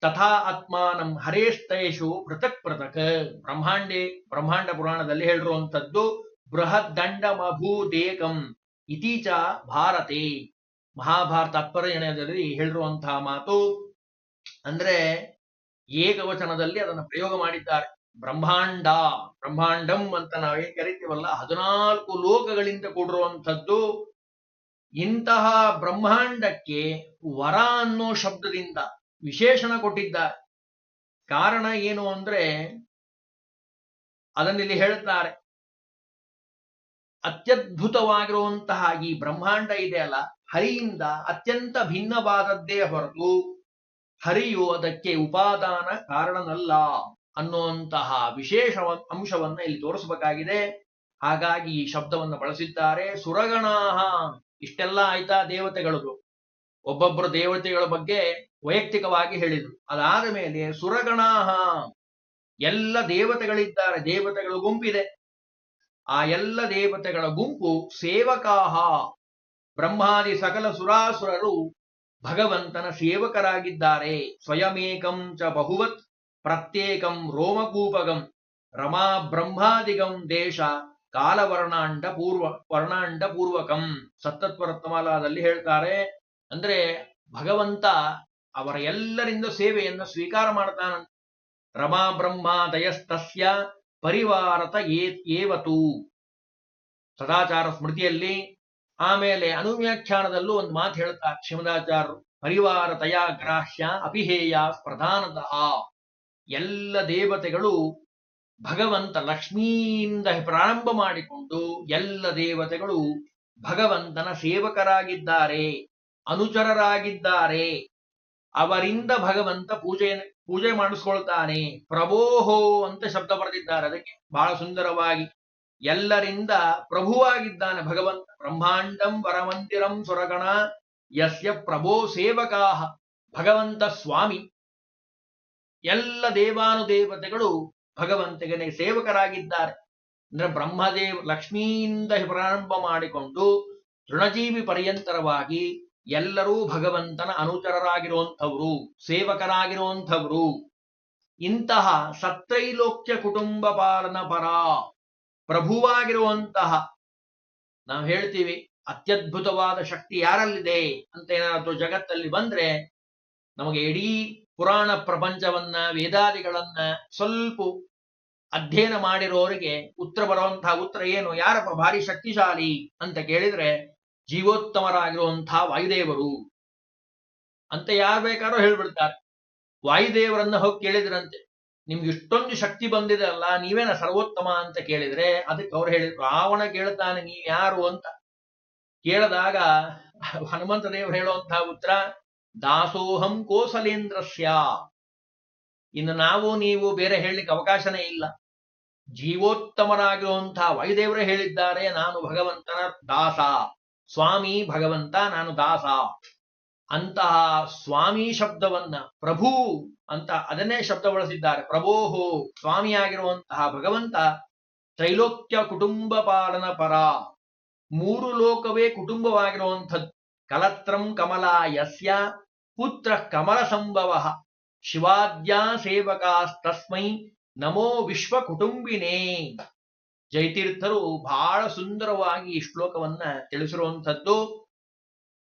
ತಥಾ ಆತ್ಮಾನಂ ಹರೇಸ್ತೇಷು ಪೃಥಕ್ ಪೃಥಕ್. ಬ್ರಹ್ಮಾಂಡಿ, ಬ್ರಹ್ಮಾಂಡ ಪುರಾಣದಲ್ಲಿ ಹೇಳಿರುವಂಥದ್ದು ಬೃಹತ್ ದಂಡಮಭೂದೇಕಂ ಇತೀಚ ಭಾರತೆ. ಮಹಾಭಾರತ ತಾತ್ಪರ್ಯದಲ್ಲಿ ಹೇಳಿರುವಂತಹ ಮಾತು ಅಂದ್ರೆ ಏಕವಚನದಲ್ಲಿ ಅದನ್ನು ಪ್ರಯೋಗ ಮಾಡಿದ್ದಾರೆ. ಬ್ರಹ್ಮಾಂಡ, ಬ್ರಹ್ಮಾಂಡಂ ಅಂತ ನಾವೇನ್ ಕರಿತೀವಲ್ಲ, ಹದಿನಾಲ್ಕು ಲೋಕಗಳಿಂದ ಕೂಡಿರುವಂಥದ್ದು ಇಂತಹ ಬ್ರಹ್ಮಾಂಡಕ್ಕೆ ವರ ಅನ್ನೋ ಶಬ್ದದಿಂದ ವಿಶೇಷಣ ಕೊಟ್ಟಿದ್ದಾರೆ ಕಾರಣ ಏನು ಅಂದ್ರೆ ಅದನ್ನಿಲ್ಲಿ ಹೇಳುತ್ತಾರೆ ಅತ್ಯದ್ಭುತವಾಗಿರುವಂತಹ ಈ ಬ್ರಹ್ಮಾಂಡ ಇದೆ ಅಲ್ಲ, ಹರಿಯಿಂದ ಅತ್ಯಂತ ಭಿನ್ನವಾದದ್ದೇ ಹೊರತು ಹರಿಯು ಅದಕ್ಕೆ ಉಪಾದಾನ ಕಾರಣನಲ್ಲ ಅನ್ನುವಂತಹ ವಿಶೇಷ ಅಂಶವನ್ನ ಇಲ್ಲಿ ತೋರಿಸಬೇಕಾಗಿದೆ. ಹಾಗಾಗಿ ಈ ಶಬ್ದವನ್ನು ಬಳಸಿದ್ದಾರೆ ಸುರಗಣಾಹ. ಇಷ್ಟೆಲ್ಲ ಆಯ್ತಾ ದೇವತೆಗಳದು ಒಬ್ಬೊಬ್ಬರು ದೇವತೆಗಳ ಬಗ್ಗೆ ವೈಯಕ್ತಿಕವಾಗಿ ಹೇಳಿದ್ರು. ಅದಾದ ಮೇಲೆ ಸುರಗಣಾಹ, ಎಲ್ಲ ದೇವತೆಗಳಿದ್ದಾರೆ, ದೇವತೆಗಳ ಗುಂಪಿದೆ. ಆ ಎಲ್ಲ ದೇವತೆಗಳ ಗುಂಪು ಸೇವಕಾಹ. ಬ್ರಹ್ಮಾದಿ ಸಕಲ ಸುರಾಸುರರು ಭಗವಂತನ ಸೇವಕರಾಗಿದ್ದಾರೆ. ಸ್ವಯಮೇಕಂ ಚ ಬಹುವತ್ ಪ್ರತ್ಯೇಕಂ ರೋಮಕೂಪಗಂ ರಮಾ ಬ್ರಹ್ಮಾದಿಗಂ ದೇಶ ಕಾಲವರ್ಣಾಂಡ ಪೂರ್ವ ವರ್ಣಾಂಡ ಪೂರ್ವಕಂ ಸತ್ತತ್ವರತ್ನಮಾಲಾದಲ್ಲಿ ಹೇಳ್ತಾರೆ ಅಂದ್ರೆ ಭಗವಂತ ಅವರ ಎಲ್ಲರಿಂದ ಸೇವೆಯನ್ನು ಸ್ವೀಕಾರ ಮಾಡ್ತಾನ. ರಮಾ ಬ್ರಹ್ಮ ದಯಸ್ತಸ್ಯ ಪರಿವಾರತ ಏವತು. ಸದಾಚಾರ ಸ್ಮೃತಿಯಲ್ಲಿ ಆಮೇಲೆ ಅನುವ್ಯಾಖ್ಯಾನದಲ್ಲೂ ಒಂದು ಮಾತು ಹೇಳ್ತಾರೆ ಶ್ರೀಮದಾಚಾರ್ಯರು, ಪರಿವಾರತಯ ಗ್ರಾಹ್ಯ ಅಪಿಹೇಯ ಪ್ರಧಾನತಃ ಎಲ್ಲ ದೇವತೆಗಳು ಭಗವಂತ ಲಕ್ಷ್ಮಿಯಿಂದ ಪ್ರಾರಂಭ ಮಾಡಿಕೊಂಡು ಎಲ್ಲ ದೇವತೆಗಳು ಭಗವಂತನ ಸೇವಕರಾಗಿದ್ದಾರೆ, ಅನುಚರರಾಗಿದ್ದಾರೆ. ಅವರಿಂದ ಭಗವಂತ ಪೂಜೆ ಪೂಜೆ ಮಾಡಿಸ್ಕೊಳ್ತಾನೆ. ಪ್ರಭೋಹೋ ಅಂತ ಶಬ್ದ ಬರೆದಿದ್ದಾರೆ ಅದಕ್ಕೆ. ಬಹಳ ಸುಂದರವಾಗಿ. ಎಲ್ಲರಿಂದ ಪ್ರಭುವಾಗಿದ್ದಾನೆ ಭಗವಂತ. ಬ್ರಹ್ಮಾಂಡಂ ವರಮಂದಿರಂ ಸುರಗಣ ಯಸ್ಯ ಪ್ರಭೋ ಸೇವಕಾಹ ಭಗವಂತ ಸ್ವಾಮಿ. ಎಲ್ಲ ದೇವಾನುದೇವತೆಗಳು ಭಗವಂತಗೆ ಸೇವಕರಾಗಿದ್ದಾರೆ. ಅಂದ್ರೆ ಬ್ರಹ್ಮದೇವ್ ಲಕ್ಷ್ಮಿಯಿಂದ ಪ್ರಾರಂಭ ಮಾಡಿಕೊಂಡು ತೃಣಜೀವಿ ಪರ್ಯಂತರವಾಗಿ ಎಲ್ಲರೂ ಭಗವಂತನ ಅನುಚರರಾಗಿರುವಂಥವ್ರು, ಸೇವಕರಾಗಿರುವಂಥವ್ರು. ಇಂತಹ ಸತ್ರೈಲೋಕ್ಯ ಕುಟುಂಬ ಪಾಲನ ಪರ ಪ್ರಭುವಾಗಿರುವಂತಹ ನಾವು ಹೇಳ್ತೀವಿ ಅತ್ಯದ್ಭುತವಾದ ಶಕ್ತಿ ಯಾರಲ್ಲಿದೆ ಅಂತ ಏನಾದ್ರು ಜಗತ್ತಲ್ಲಿ ಬಂದ್ರೆ ನಮಗೆ ಇಡೀ ಪುರಾಣ ಪ್ರಪಂಚವನ್ನ, ವೇದಾದಿಗಳನ್ನ ಸ್ವಲ್ಪ ಅಧ್ಯಯನ ಮಾಡಿರೋರಿಗೆ ಉತ್ತರ ಬರುವಂತಹ ಉತ್ತರ ಏನು? ಯಾರಪ್ಪ ಭಾರಿ ಶಕ್ತಿಶಾಲಿ ಅಂತ ಕೇಳಿದ್ರೆ ಜೀವೋತ್ತಮರಾಗಿರುವಂತಹ ವಾಯುದೇವರು. ಅಂತ ಯಾರು ಬೇಕಾದ್ರೂ ಹೇಳ್ಬಿಡ್ತಾರೆ. ವಾಯುದೇವರನ್ನ ಹೋಗಿ ಕೇಳಿದ್ರಂತೆ. ನಿಮ್ಗೆ ಇಷ್ಟೊಂದು ಶಕ್ತಿ ಬಂದಿದೆ ಅಲ್ಲ, ನೀವೇನ ಸರ್ವೋತ್ತಮ ಅಂತ ಕೇಳಿದ್ರೆ ಅದಕ್ಕೆ ಅವ್ರು ಹೇಳಿದ್ರು. ರಾವಣ ಕೇಳ್ತಾನೆ ನೀವ್ ಯಾರು ಅಂತ ಕೇಳಿದಾಗ ಹನುಮಂತ ದೇವರು ಹೇಳುವಂತಹ ಉತ್ತರ ದಾಸೋಹಂ ಕೋಸಲೇಂದ್ರಶ್ಯ ಇನ್ನು ನಾವು ನೀವು ಬೇರೆ ಹೇಳಲಿಕ್ಕೆ ಅವಕಾಶನೇ ಇಲ್ಲ. ಜೀವೋತ್ತಮರಾಗಿರುವಂತಹ ವಾಯುದೇವರೇ ಹೇಳಿದ್ದಾರೆ, ನಾನು ಭಗವಂತನ ದಾಸ, ಸ್ವಾಮಿ ಭಗವಂತ, ನಾನು ದಾಸ. ಅಂತಹ ಸ್ವಾಮಿ ಶಬ್ದವನ್ನ ಪ್ರಭು ಅಂತ ಅದನ್ನೇ ಶಬ್ದ ಬಳಸಿದ್ದಾರೆ. ಪ್ರಭೋಹೋ ಸ್ವಾಮಿಯಾಗಿರುವಂತಹ ಭಗವಂತ ತ್ರೈಲೋಕ್ಯ ಕುಟುಂಬ ಪಾಲನ ಪರ, ಮೂರು ಲೋಕವೇ ಕುಟುಂಬವಾಗಿರುವಂಥದ್ದು. ಕಲತ್ರಂ ಕಮಲ ಯಸ್ಯ ಪುತ್ರ ಕಮಲ ಸಂಭವ ಶಿವಾದ್ಯಾ ಸೇವಕಾಸ್ತಸ್ಮೈ. ನಮೋ ವಿಶ್ವ ಕುಟುಂಬಿನೇ ಜಯತೀರ್ಥರು ಬಹಳ ಸುಂದರವಾಗಿ ಈ ಶ್ಲೋಕವನ್ನ ತಿಳಿಸಿರುವಂಥದ್ದು.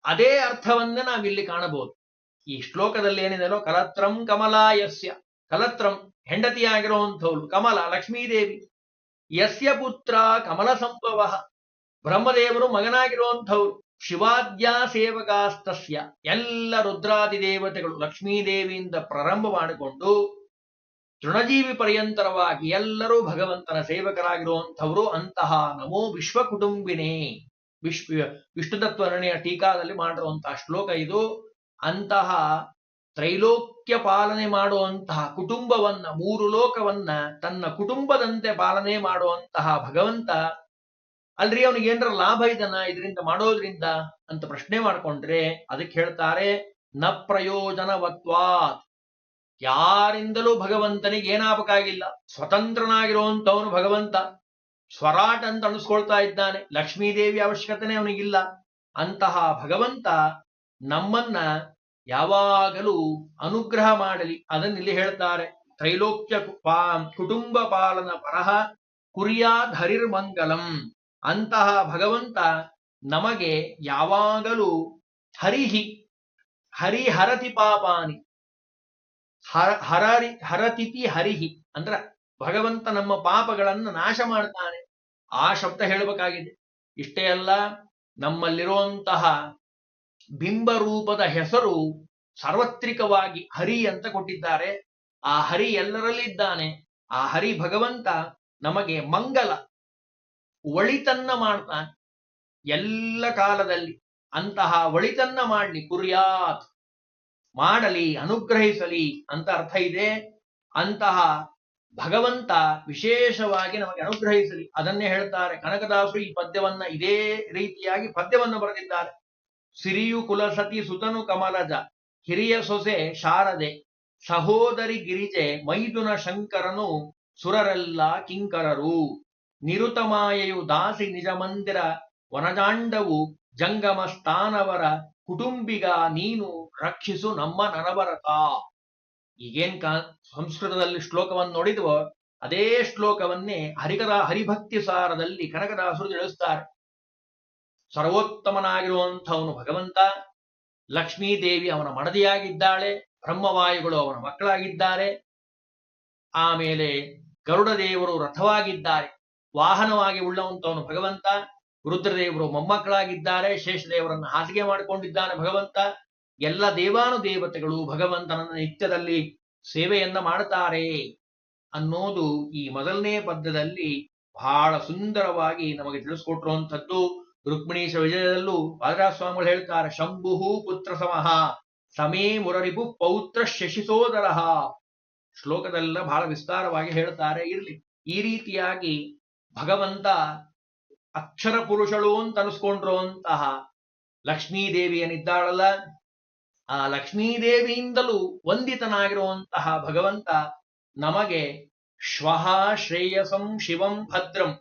ಅದೇ ಅರ್ಥವನ್ನ ನಾವಿಲ್ಲಿ ಕಾಣಬಹುದು. ಈ ಶ್ಲೋಕದಲ್ಲಿ ಏನಿದೆಯೋ, ಕಲತ್ರಂ ಕಮಲಾಯಸ್ಯ. ಕಲತ್ರಂ ಹೆಂಡತಿಯಾಗಿರುವಂಥವ್ರು ಕಮಲ, ಲಕ್ಷ್ಮೀದೇವಿ. ಯಸ್ಯ ಪುತ್ರ ಕಮಲ ಸಂಭವ ಬ್ರಹ್ಮದೇವರು ಮಗನಾಗಿರುವಂಥವ್ರು. ಶಿವಾದ್ಯಾ ಸೇವಕಾಸ್ತಸ್ಯ ಎಲ್ಲ ರುದ್ರಾದಿ ದೇವತೆಗಳು ಲಕ್ಷ್ಮೀದೇವಿಯಿಂದ ಪ್ರಾರಂಭ ಮಾಡಿಕೊಂಡು ತೃಣಜೀವಿ ಪರ್ಯಂತರವಾಗಿ ಎಲ್ಲರೂ ಭಗವಂತನ ಸೇವಕರಾಗಿರುವಂಥವರು ಅಂತಹ ನಮೋ ವಿಶ್ವ ಕುಟುಂಬಿನೇ ವಿಶ್ವ ವಿಷ್ಣುತತ್ವ ನಿರ್ಣಯ ಟೀಕಾದಲ್ಲಿ ಮಾಡಿರುವಂತಹ ಶ್ಲೋಕ ಇದು. ಅಂತಹ ತ್ರೈಲೋಕ್ಯ ಪಾಲನೆ ಮಾಡುವಂತಹ ಕುಟುಂಬವನ್ನ, ಮೂರು ಲೋಕವನ್ನ ತನ್ನ ಕುಟುಂಬದಂತೆ ಪಾಲನೆ ಮಾಡುವಂತಹ ಭಗವಂತ ಅಲ್ರಿ ಅವನಿಗೆ ಏನರ ಲಾಭ ಇದನ್ನ ಇದರಿಂದ ಮಾಡೋದ್ರಿಂದ ಅಂತ ಪ್ರಶ್ನೆ ಮಾಡ್ಕೊಂಡ್ರೆ ಅದಕ್ಕೆ ಹೇಳ್ತಾರೆ, ನ ಪ್ರಯೋಜನವತ್ವಾತ್. ಯಾರಿಂದಲೂ ಭಗವಂತನಿಗೆ ಏನಾಗಬೇಕಾಗಿಲ್ಲ. ಸ್ವತಂತ್ರನಾಗಿರುವಂತವನು ಭಗವಂತ. ಸ್ವರಾಟ್ ಅಂತ ಅನಿಸ್ಕೊಳ್ತಾ ಇದ್ದಾನೆ. ಲಕ್ಷ್ಮೀದೇವಿ ಅವಶ್ಯಕತೆನೇ ಅವನಿಗಿಲ್ಲ. ಅಂತಹ ಭಗವಂತ ನಮ್ಮನ್ನ ಯಾವಾಗಲೂ ಅನುಗ್ರಹ ಮಾಡಲಿ. ಅದನ್ನ ಇಲ್ಲಿ ಹೇಳ್ತಾರೆ. ತ್ರೈಲೋಕ್ಯ ಕುಟುಂಬ ಪಾಲನ ಪರಹ ಕುರಿಯಾ ಹರಿರ್ಮಂಗಲಂ. ಅಂತಹ ಭಗವಂತ ನಮಗೆ ಯಾವಾಗಲೂ ಹರಿಹಿ ಹರಿ ಹರತಿ ಪಾಪಾನಿ, ಹರ, ಹರರಿ, ಹರತಿತಿ ಹರಿಹಿ ಅಂದ್ರ ಭಗವಂತ ನಮ್ಮ ಪಾಪಗಳನ್ನು ನಾಶ ಮಾಡ್ತಾನೆ. ಆ ಶಬ್ದ ಹೇಳಬೇಕಾಗಿದೆ. ಇಷ್ಟೇ ಅಲ್ಲ, ನಮ್ಮಲ್ಲಿರುವಂತಹ ಬಿಂಬ ರೂಪದ ಹೆಸರು ಸಾರ್ವತ್ರಿಕವಾಗಿ ಹರಿ ಅಂತ ಕೊಟ್ಟಿದ್ದಾರೆ. ಆ ಹರಿ ಎಲ್ಲರಲ್ಲಿದ್ದಾನೆ. ಆ ಹರಿ ಭಗವಂತ ನಮಗೆ ಮಂಗಲ. ಒಳಿತನ್ನ ಮಾಡ್ತಾನೆ ಎಲ್ಲ ಕಾಲದಲ್ಲಿ ಅಂತಹ ಒಳಿತನ್ನ ಮಾಡಲಿ, ಕುರಿಯಾತ್. ಮಾಡಲಿ, ಅನುಗ್ರಹಿಸಲಿ ಅಂತ ಅರ್ಥ ಇದೆ. ಅಂತಹ ಭಗವಂತ ವಿಶೇಷವಾಗಿ ನಮಗೆ ಅನುಗ್ರಹಿಸಲಿ. ಅದನ್ನೇ ಹೇಳ್ತಾರೆ. ಕನಕದಾಸು ಈ ಪದ್ಯವನ್ನ ಇದೇ ರೀತಿಯಾಗಿ ಪದ್ಯವನ್ನು ಬರೆದಿದ್ದಾರೆ. ಸಿರಿಯು ಕುಲಸತಿ ಸುತನು ಕಮಲಜ, ಹಿರಿಯ ಸೊಸೆ ಶಾರದೆ, ಸಹೋದರಿ ಗಿರಿಜೆ ಮೈದುನ ಶಂಕರನು ಸುರರೆಲ್ಲ ಕಿಂಕರರು. ನಿರುತಮಾಯೆಯು ದಾಸಿ ನಿಜ ಮಂದಿರ ವನಜಾಂಡವು ಜಂಗಮ ಸ್ಥಾನವರ ಕುಟುಂಬಿಗ ನೀನು ರಕ್ಷಿಸು ನಮ್ಮ ನನವರತ ಈಗೇನ್ ಸಂಸ್ಕೃತದಲ್ಲಿ ಶ್ಲೋಕವನ್ನು ನೋಡಿದ್ವೋ, ಅದೇ ಶ್ಲೋಕವನ್ನೇ ಹರಿಕರ ಹರಿಭಕ್ತಿ ಸಾರದಲ್ಲಿ ಕನಕದಾಸರು ತಿಳಿಸ್ತಾರೆ. ಸರ್ವೋತ್ತಮನಾಗಿರುವಂಥವನು ಭಗವಂತ, ಲಕ್ಷ್ಮೀದೇವಿ ಅವನ ಮಡದಿಯಾಗಿದ್ದಾಳೆ, ಬ್ರಹ್ಮವಾಯುಗಳು ಅವನ ಮಕ್ಕಳಾಗಿದ್ದಾರೆ, ಆಮೇಲೆ ಗರುಡ ದೇವರು ರಥವಾಗಿದ್ದಾರೆ. ವಾಹನವಾಗಿ ಉಳ್ಳವಂತವನು ಭಗವಂತ ರುದ್ರದೇವರು ಮೊಮ್ಮಕ್ಕಳಾಗಿದ್ದಾರೆ, ಶೇಷದೇವರನ್ನ ಹಾಸಿಗೆ ಮಾಡಿಕೊಂಡಿದ್ದಾನೆ ಭಗವಂತ, ಎಲ್ಲ ದೇವಾನು ದೇವತೆಗಳು ಭಗವಂತನನ್ನ ನಿತ್ಯದಲ್ಲಿ ಸೇವೆಯನ್ನ ಮಾಡುತ್ತಾರೆ ಅನ್ನೋದು ಈ ಮೊದಲನೇ ಪದ್ಯದಲ್ಲಿ ಬಹಳ ಸುಂದರವಾಗಿ ನಮಗೆ ತಿಳಿಸ್ಕೊಟ್ಟಿರುವಂಥದ್ದು. ರುಕ್ಮಿಣೀಶ ವಿಜಯದಲ್ಲೂ ಸ್ವಾಮಿಗಳು ಹೇಳ್ತಾರೆ ಶಂಭುಹು ಪುತ್ರ ಸಮಹ, ಸಮೇ ಮುರರಿಪು ಪೌತ್ರ ಶಶಿಸೋದರಹ ಶ್ಲೋಕದಲ್ಲ ಬಹಳ ವಿಸ್ತಾರವಾಗಿ ಹೇಳ್ತಾರೆ. ಇರಲಿ, ಈ ರೀತಿಯಾಗಿ ಭಗವಂತ ಅಕ್ಷರ ಪುರುಷಳು ಅಂತ ಅನಿಸ್ಕೊಂಡಿರುವಂತಹ ಲಕ್ಷ್ಮೀದೇವಿ ಏನಿದ್ದಾಳಲ್ಲ ಆ ಲಕ್ಷ್ಮೀದೇವಿಯಿಂದಲೂ ವಂದಿತನಾಗಿರುವಂತಹ ಭಗವಂತ ನಮಗೆ ಶ್ವಃ ಶ್ರೇಯಸಂ ಶಿವಂ ಭದ್ರಂ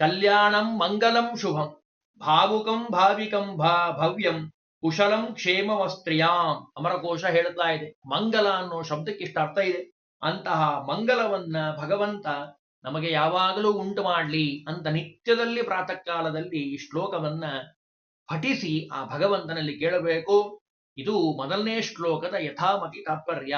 ಕಲ್ಯಾಣಂ ಮಂಗಲಂ ಶುಭಂ ಭಾವುಕಂ ಭಾವಿಕಂ ಭಾ ಭವ್ಯಂ ಕುಶಲಂ ಕ್ಷೇಮವಸ್ತ್ರಿಯಾಂ ಅಮರಕೋಶ ಹೇಳ್ತಾ ಇದೆ. ಮಂಗಲ ಅನ್ನೋ ಶಬ್ದಕ್ಕೆ ಇಷ್ಟ ಅರ್ಥ ಇದೆ. ಅಂತಹ ಮಂಗಲವನ್ನ ಭಗವಂತ ನಮಗೆ ಯಾವಾಗಲೂ ಉಂಟು ಮಾಡಲಿ ಅಂತ ನಿತ್ಯದಲ್ಲಿ ಪ್ರಾತಃ ಕಾಲದಲ್ಲಿ ಈ ಶ್ಲೋಕವನ್ನ ಪಠಿಸಿ ಆ ಭಗವಂತನಲ್ಲಿ ಕೇಳಬೇಕು. ಇದು ಮೊದಲನೇ ಶ್ಲೋಕದ ಯಥಾಮತಿ ತಾತ್ಪರ್ಯ.